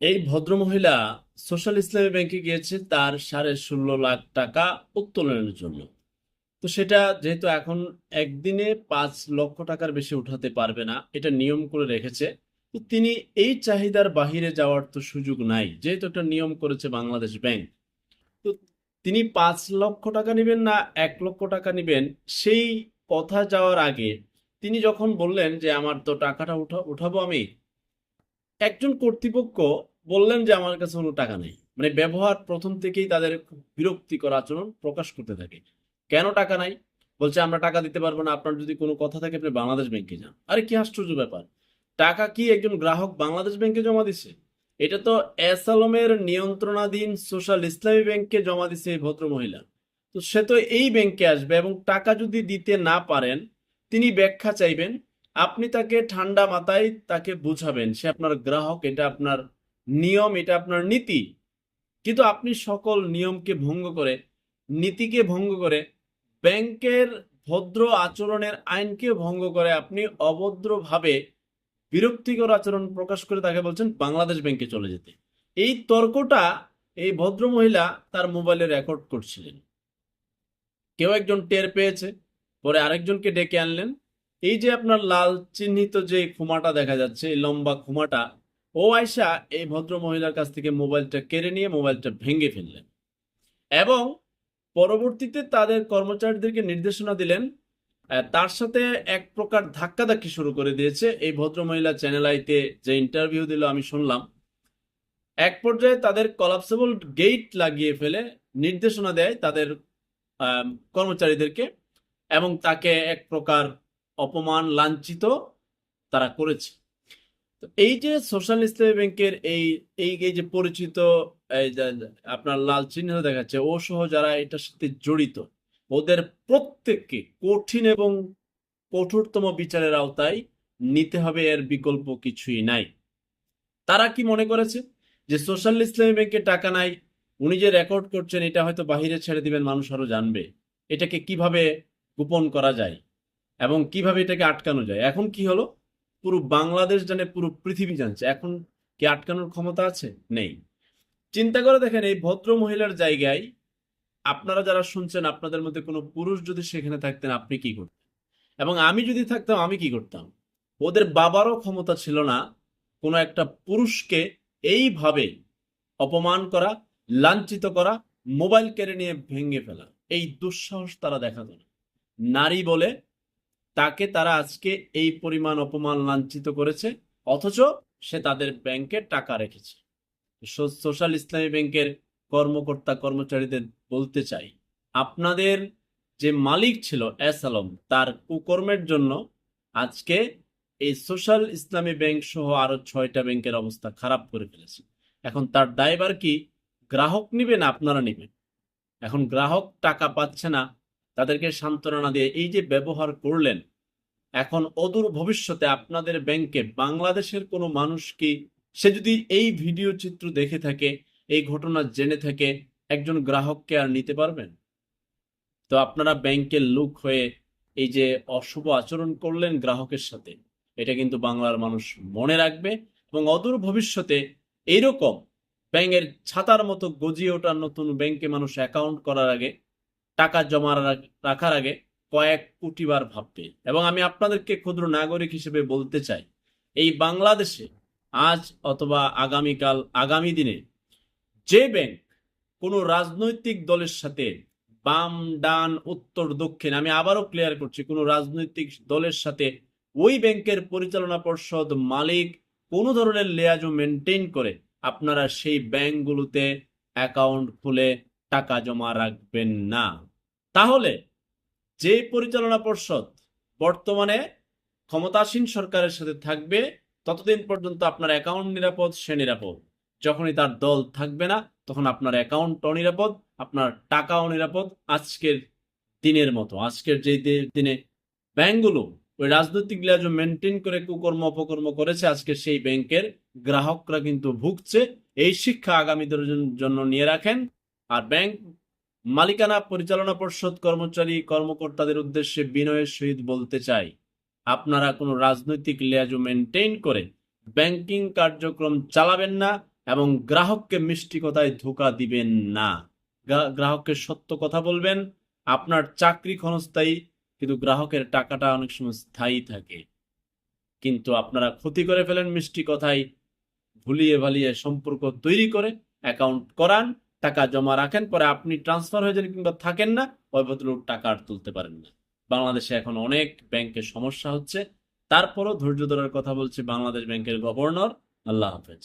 এই ভদ্রমহিলা সোশ্যাল ইসলামী ব্যাংকে গিয়েছে, তার সাড়ে ষোলো লাখ টাকা উত্তোলনের জন্য। তো সেটা যেহেতু এখন একদিনে পাঁচ লক্ষ টাকার বেশি উঠাতে পারবে না, এটা নিয়ম করে রেখেছে। তো তিনি এই চাহিদার বাহিরে যাওয়ার তো সুযোগ নাই, যেহেতু একটা নিয়ম করেছে বাংলাদেশ ব্যাংক। তো তিনি পাঁচ লক্ষ টাকা নেবেন না, এক লক্ষ টাকা নেবেন, সেই কথা যাওয়ার আগে তিনি যখন বললেন যে, আমার তো টাকাটা উঠা, উঠাবো আমি একজন কর্তৃপক্ষ বললেন যে আমার কাছে কোনো টাকা নেই। মানে ব্যবহার প্রথম থেকেই তাদের বিরক্তিকর আচরণ প্রকাশ করতে থাকে। কেন টাকা নাই? বলছে, আমরা টাকা দিতে পারব না। আপনার যদি কোনো কথা থাকে, আপনি বাংলাদেশ ব্যাংকে যান। আরে, কি আশ্চর্য ব্যাপার। টাকা কি একজন গ্রাহক বাংলাদেশ ব্যাংকে জমা দিছে? এটা তো এস আলমের নিয়ন্ত্রণাধীন সোশ্যাল ইসলামী ব্যাংকে জমা দিছে এই ভদ্র মহিলা। তো সে তো এই ব্যাংকে আসবে এবং টাকা যদি দিতে না পারেন, তিনি ব্যাখ্যা চাইবেন আপনি তাকে ঠান্ডা মাথায় তাকে বুঝাবেন, সে আপনার গ্রাহক, এটা আপনার নিয়ম, এটা আপনার নীতি। কিন্তু আপনি সকল নিয়মকে ভঙ্গ করে, নীতিকে ভঙ্গ করে, ব্যাংকের ভদ্র আচরণের আইনকে ভঙ্গ করে আপনি অভদ্রভাবে বিরক্তিকর আচরণ প্রকাশ করে তাকে বলছেন, বাংলাদেশ ব্যাংকে চলে যেতে। এই তর্কটা এই ভদ্র মহিলা তার মোবাইলে রেকর্ড করছিলেন। কেউ একজন টের পেয়েছে, পরে আরেকজনকে ডেকে আনলেন। এই যে আপনার লাল চিহ্নিত যে খুমাটা দেখা যাচ্ছে, এই লম্বা খুমাটা, ও আয়সা এই ভদ্র মহিলার কাছ থেকে মোবাইলটা কেড়ে নিয়ে মোবাইলটা ভেঙে ফেললেন এবং পরবর্তীতে তাদের কর্মচারীদেরকে নির্দেশনা দিলেন তার সাথে এক প্রকার ধাক্কাধাক্কি শুরু করে দিয়েছে। এই ভদ্র মহিলা চ্যানেল আইতে যে ইন্টারভিউ দিল আমি শুনলাম, এক পর্যায়ে তাদের কলাপসেবল গেট লাগিয়ে ফেলে নির্দেশনা দেয় তাদের কর্মচারীদেরকে এবং তাকে এক প্রকার অপমান লাঞ্ছিত তারা করেছে। তো এই যে সোশ্যাল ইসলামী ব্যাংকের এই এই যে পরিচিত, এই আপনার লাল চিহ্ন দেখাচ্ছে, ও সহ যারা এটার সাথে জড়িত, ওদের প্রত্যেককে কঠিন এবং কঠোরতম বিচারের আওতায় নিতে হবে, এর বিকল্প কিছুই নাই। তারা কি মনে করেছে? যে সোশ্যাল ইসলামী ব্যাংকে টাকা নাই, উনি যে রেকর্ড করছেন, এটা হয়তো বাহিরে ছেড়ে দিবেন, মানুষ আরও জানবে। এটাকে কীভাবে গোপন করা যায়? এবং কীভাবে এটাকে আটকানো যায়? এখন কি হলো? পুরো বাংলাদেশ জানে, পুরো পৃথিবী জানছে। এখন কি আটকানোর ক্ষমতা আছে? নেই। চিন্তা করে দেখেন, এই ভদ্র মহিলার জায়গায় আপনারা যারা শুনছেন, আপনাদের মধ্যে কোনো পুরুষ যদি সেখানে থাকতেন, আপনি কি করতেন? এবং আমি যদি থাকতাম, আমি কি করতাম? ওদের বাবারও ক্ষমতা ছিল না কোনো একটা পুরুষকে এইভাবে অপমান করা, লাঞ্ছিত করা, মোবাইল কেড়ে নিয়ে ভেঙে ফেলা। এই দুঃসাহস তারা দেখাতো না। নারী বলে তাকে তারা আজকে এই পরিমাণ অপমান লাঞ্ছিত করেছে, অথচ সে তাদের ব্যাংকে টাকা রেখেছে। সোশ্যাল ইসলামী ব্যাংকের কর্মকর্তা, কর্মচারীদের বলতে চাই, আপনাদের যে মালিক ছিল এস আলম, তার কুকর্মের জন্য আজকে এই সোশ্যাল ইসলামী ব্যাংক সহ আরও ছয়টা ব্যাংকের অবস্থা খারাপ করে ফেলেছে। এখন তার দায়বার কি? গ্রাহক নিবে না আপনারা নিবেন। এখন গ্রাহক টাকা পাচ্ছে না তাদেরকে সান্ত্বনা দিয়ে এই যে ব্যবহার করলেন, এখন অদূর ভবিষ্যতে আপনাদের ব্যাংকে বাংলাদেশের কোনো মানুষ কি, সে যদি এই ভিডিও চিত্র দেখে থাকে, এই ঘটনা জেনে থাকে, একজন গ্রাহককে আর নিতে পারবেন? তো আপনারা ব্যাংকের লোক হয়ে এই যে অশুভ আচরণ করলেন গ্রাহকের সাথে, এটা কিন্তু বাংলার মানুষ মনে রাখবে এবং অদূর ভবিষ্যতে এইরকম ব্যাংকের ছাতার মতো গজিয়ে ওঠার নতুন ব্যাংকে মানুষ অ্যাকাউন্ট করার আগে টাকা জমা রাখার আগে কয়েক কোটিবার ভাববে। এবং আমি আপনাদেরকে ক্ষুদ্র নাগরিক হিসেবে বলতে চাই, এই বাংলাদেশে আজ অথবা আগামীকাল, আগামী দিনে যে ব্যাংক কোনো রাজনৈতিক দলের সাথে বাম, ডান, উত্তর, দক্ষিণ, আমি আবারও ক্লিয়ার করছি, কোনো রাজনৈতিক দলের সাথে ওই ব্যাংকের পরিচালনা পর্ষদ মালিক কোনো ধরনের লেয়াজও মেনটেন করে আপনারা সেই ব্যাংকগুলোতে অ্যাকাউন্ট খুলে টাকা জমা রাখবেন না। তাহলে যে পরিচালনা পর্ষদ বর্তমানে ক্ষমতাসীন সরকারের সাথে থাকবে, ততদিন পর্যন্ত আপনার অ্যাকাউন্ট নিরাপদ, সে নিরাপদ। যখনই তার দল থাকবে না, তখন আপনার অ্যাকাউন্ট অনিরাপদ আপনার টাকাও নিরাপদ। আজকের দিনের মতো, আজকের যে দিনে ব্যাংকগুলো ওই রাজনৈতিক লেজ মেনটেন করে কুকর্ম অপকর্ম করেছে, আজকে সেই ব্যাংকের গ্রাহকরা কিন্তু ভুগছে। এই শিক্ষা জন- জন্য নিয়ে রাখেন। আর ব্যাংক মালিকানা পরিচালনা পর্ষদ কর্মচারী কর্মকর্তাদের উদ্দেশ্যে বিনয়ের সহিত বলতে চাই, আপনারা কোনো রাজনৈতিক লেয়াজু মেনটেন করে ব্যাংকিং কার্যক্রম চালাবেন না এবং গ্রাহককে মিষ্টি কথায় ধোকা দিবেন না। গ্রাহককে সত্য কথা বলবেন, আপনার চাকরি ক্ষণস্থায়ী, কিন্তু গ্রাহকের টাকাটা অনেক সময় স্থায়ী থাকে। কিন্তু আপনারা ক্ষতি করে ফেলেন মিষ্টি কথায়, ভুলিয়ে ভালিয়ে সম্পর্ক তৈরি করে অ্যাকাউন্ট করান টাকা জমা রাখেন, পরে আপনি ট্রান্সফার হয়ে যান কিংবা থাকেন না ওই ভদ্রলোক টাকা আর তুলতে পারেন না। বাংলাদেশে এখন অনেক ব্যাংকের সমস্যা হচ্ছে। তারপরও ধৈর্য ধরার কথা বলছে বাংলাদেশ ব্যাংকের গভর্নর। আল্লাহ হাফেজ।